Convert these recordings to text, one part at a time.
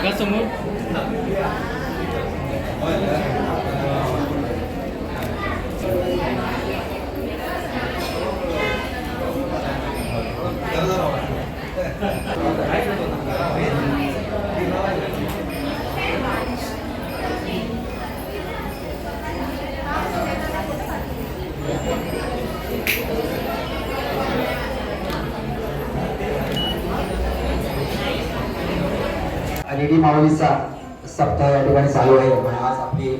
అక్కడ సొమ్ము Thank. माऊलीचा सप्ताह या ठिकाणी चालू आहे. आज आपली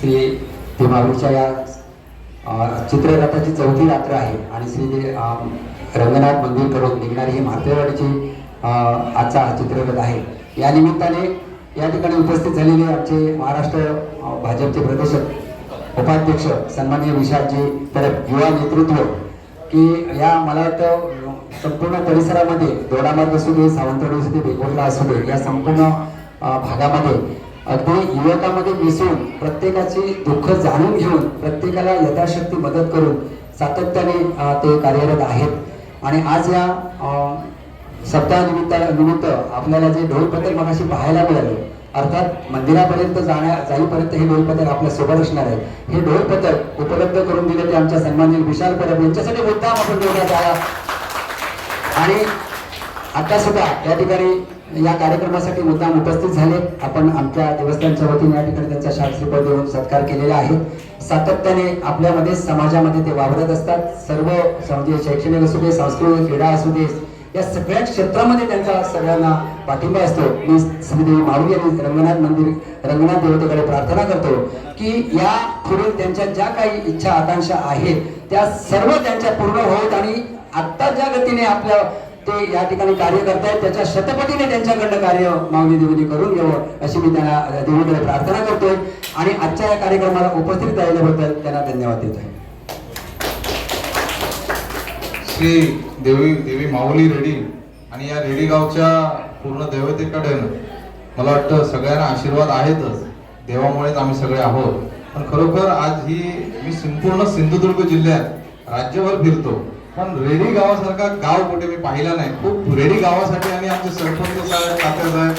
श्री ते माऊलीच्या या चित्ररथाची चौथी रात्र आहे आणि श्री रंगनाथ मंदिर करून निघणारी ही म्हातेवाडीची आजचा हा चित्ररथ आहे. या निमित्ताने या ठिकाणी उपस्थित झालेले आमचे महाराष्ट्र भाजपचे प्रदेश उपाध्यक्ष सन्माननीय विशालजी तरफ युवा नेतृत्व की या मला वाटतं संपूर्ण परिसरामध्ये दोडामार्ग असू दे सावंतवाडी असू दे बेगोरला असू दे या संपूर्ण भागामध्ये. अगदी युवकामध्ये मिसळून प्रत्येकाची दुःख जाणून घेऊन प्रत्येकाला यथाशक्ती मदत करून सातत्याने ते कार्यरत आहेत. आणि आज या अ, निमित्त आपल्याला जे ढोल पथक मगाशी पाहायला मिळाले अर्थात मंदिरापर्यंत जाण्या जाईपर्यंत हे ढोलपथक आपल्यासोबत असणार आहे हे ढोल पथक उपलब्ध करून दिले ते आमच्या सन्मानित विशाल परब यांच्यासाठी मुद्दाम आपण देण्यात आला आणि आता सुद्धा या ठिकाणी या कार्यक्रमासाठी मुद्दाम उपस्थित झाले. आपण आमच्या देवस्थानच्या वतीने या ठिकाणी त्यांचा शास्त्रीपद देऊन सत्कार केलेला आहे सातत्याने आपल्यामध्ये समाजामध्ये ते वावरत असतात. सर्व म्हणजे शैक्षणिक असू दे सांस्कृतिक क्रीडा असू दे या सगळ्या क्षेत्रामध्ये त्यांचा सगळ्यांना पाठिंबा असतो. मी श्रीदेवी माळवी आणि रंगनाथ मंदिर रंगनाथ देवतेकडे प्रार्थना करतो की या पुढे त्यांच्या ज्या काही इच्छा आकांक्षा आहेत त्या सर्व त्यांच्या पूर्ण होत आणि आत्ता ज्या गतीने आपल्या ते या ठिकाणी कार्य करतायत त्याच्या शतपटीने त्यांच्याकडनं कार्य माऊली देवीने करून घ्यावं अशी मी त्यांना देवीकडे प्रार्थना करतोय. आणि आजच्या या कार्यक्रमाला उपस्थित राहिल्याबद्दल त्यांना धन्यवाद देत आहे श्री देवी देवी माऊली रेडी आणि या रेडी गावच्या पूर्ण देवतेकडे मला वाटतं सगळ्यांना आशीर्वाद आहेतच. देवामुळेच आम्ही सगळे आहोत. पण खरोखर आज ही मी संपूर्ण सिंधुदुर्ग जिल्ह्यात राज्यभर फिरतो. पण रेडी गावासारखा गाव कुठे मी पाहिला नाही. खूप रेडी गावासाठी आणि आमचे सरपंच साहेब साहेब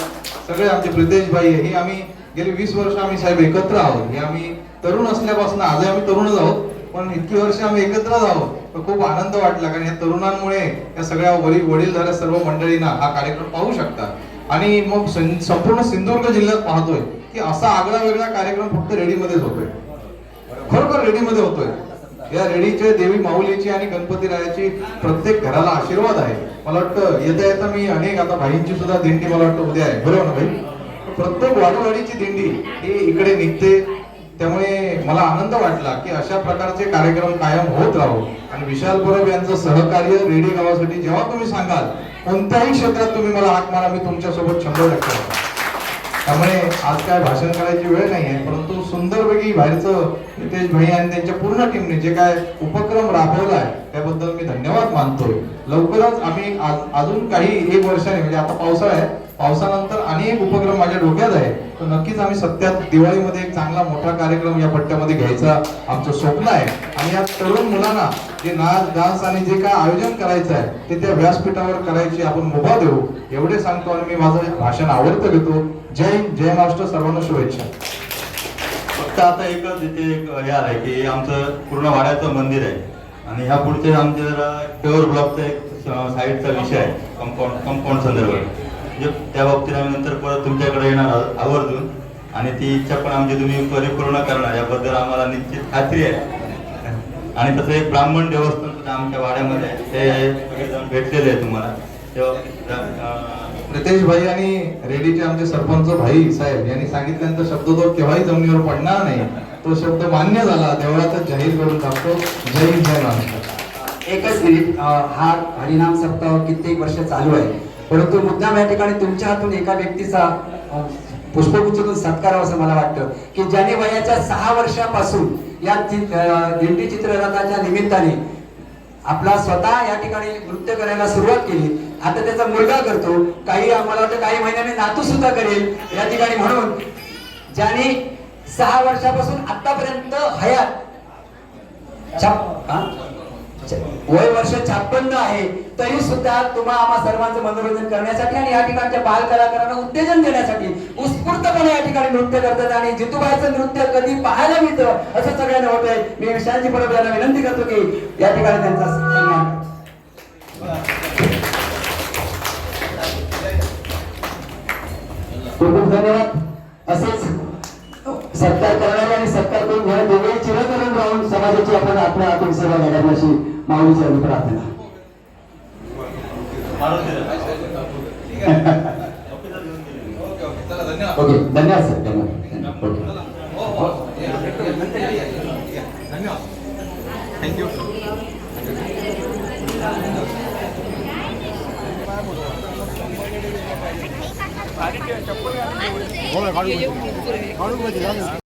सगळे आमचे प्रितेश भाई हे आम्ही गेली वीस वर्ष आम्ही साहेब एकत्र आहोत. हे आम्ही तरुण असल्यापासून आजही आम्ही तरुणच आहोत. पण इतकी वर्ष आम्ही एकत्रच आहोत. तर खूप आनंद वाटला. कारण या तरुणांमुळे या सगळ्या वडील वडीलधाऱ्या सर्व मंडळींना हा कार्यक्रम पाहू शकतात आणि मग संपूर्ण सिंधुदुर्ग जिल्ह्यात पाहतोय की असा आगळा वेगळा कार्यक्रम फक्त रेडीमध्येच होतोय. खरोखर रेडीमध्ये होतोय. या रेडीचे देवी माऊलीची आणि गणपती रायाची प्रत्येक घराला आशीर्वाद आहे. मला वाटतं येता येता मी अनेक आता भाईंची सुद्धा दिंडी मला वाटतं उद्या आहे. बरोबर ना भाई प्रत्येक वाडीवाडीची दिंडी ही इकडे निघते. त्यामुळे मला आनंद वाटला की अशा प्रकारचे कार्यक्रम कायम होत राहो. आणि विशाल परब यांचं सहकार्य रेडी गावासाठी जेव्हा तुम्ही सांगाल कोणत्याही क्षेत्रात तुम्ही मला हाक मारा मी तुमच्यासोबत शंभर टक्के त्यामुळे आज काय भाषण करायची वेळ नाही आहे परंतु सुंदरपैकी बाहेरचं नितेश भाई आणि त्यांच्या पूर्ण टीमने जे काय उपक्रम राबवला आहे त्याबद्दल मी धन्यवाद मानतोय. लवकरच आम्ही अजून काही एक वर्षाने म्हणजे आता पावसाळा आहे. पावसानंतर अनेक उपक्रम माझ्या डोक्यात आहे तर नक्कीच आम्ही सत्यात दिवाळीमध्ये एक चांगला मोठा कार्यक्रम या पट्ट्यामध्ये घ्यायचा आमचं स्वप्न आहे. आणि या तरुण मुलांना जे नाच डान्स आणि जे काय आयोजन करायचं आहे ते त्या व्यासपीठावर करायची आपण मुभा देऊ. एवढे सांगतो आणि मी माझं भाषण आवडतं घेतो. जय हिंद, जय महाराष्ट्र सर्वांना शुभेच्छा. फक्त आता एकच इथे एक हे आहे की आमचं पूर्ण वाड्याचं मंदिर आहे. आणि ह्या पुढचे आमचे जरा टेवर ब्लॉकचा एक साईडचा विषय आहे कंपाऊंड कंपाऊंड संदर्भात. म्हणजे त्या बाबतीत आम्ही नंतर परत तुमच्याकडे येणार आवर्जून. आणि ती इच्छा पण आमची तुम्ही परिपूर्ण करणार याबद्दल आम्हाला निश्चित खात्री आहे. आणि तसं एक ब्राह्मण देवस्थान सुद्धा आमच्या वाड्यामध्ये आहे. ते भेटलेले आहे तुम्हाला. तेव्हा रितेश भाई आणि रेडीचे आमचे सरपंच भाई साहेब यांनी सांगितल्यानंतर शब्द तो केव्हाही जमिनीवर पडणार नाही. तो शब्द मान्य झाला देवळातच जाहीर करून टाकतो. जय हिंद जय महाराष्ट्र. एकच मिनिट हा हरिनाम सप्ताह कित्येक वर्ष चालू आहे. परंतु मुद्दाम या ठिकाणी तुमच्या हातून एका व्यक्तीचा अं, पुष्पगुच्छातून सत्कारावा असं मला वाटतं की ज्याने वयाच्या सहा वर्षापासून या दिंडी चित्ररथाच्या निमित्ताने आपला स्वतः या ठिकाणी नृत्य करायला सुरुवात केली. आता त्याचा मुलगा करतो. काही आम्हाला वाटतं काही महिन्याने नातू सुद्धा करेल या ठिकाणी म्हणून. ज्याने सहा वर्षापासून आतापर्यंत हयात. छाप वय वर्ष छापन्न आहे. तरी सुद्धा तुम्हा आम्हा सर्वांचं मनोरंजन करण्यासाठी आणि या ठिकाणच्या बाल कलाकारांना उत्तेजन देण्यासाठी उत्स्फूर्तपणे या ठिकाणी नृत्य करतात आणि जितूबाईचं नृत्य कधी पाहायला मिळतं असं सगळ्यांना होतंय. मी विशांची परब यांना विनंती करतो की या ठिकाणी त्यांचा सत्कार करणारे आणि सत्कार करून घेणारे. दोघे चिरतरुण राहून समाजाची आपण आपल्या आतून सेवा घडावी अशी माऊलीची आम्ही प्रार्थना. मारून दिलं. चला धन्यवाद. ओके धन्यवाद सर धन्यवाद ओके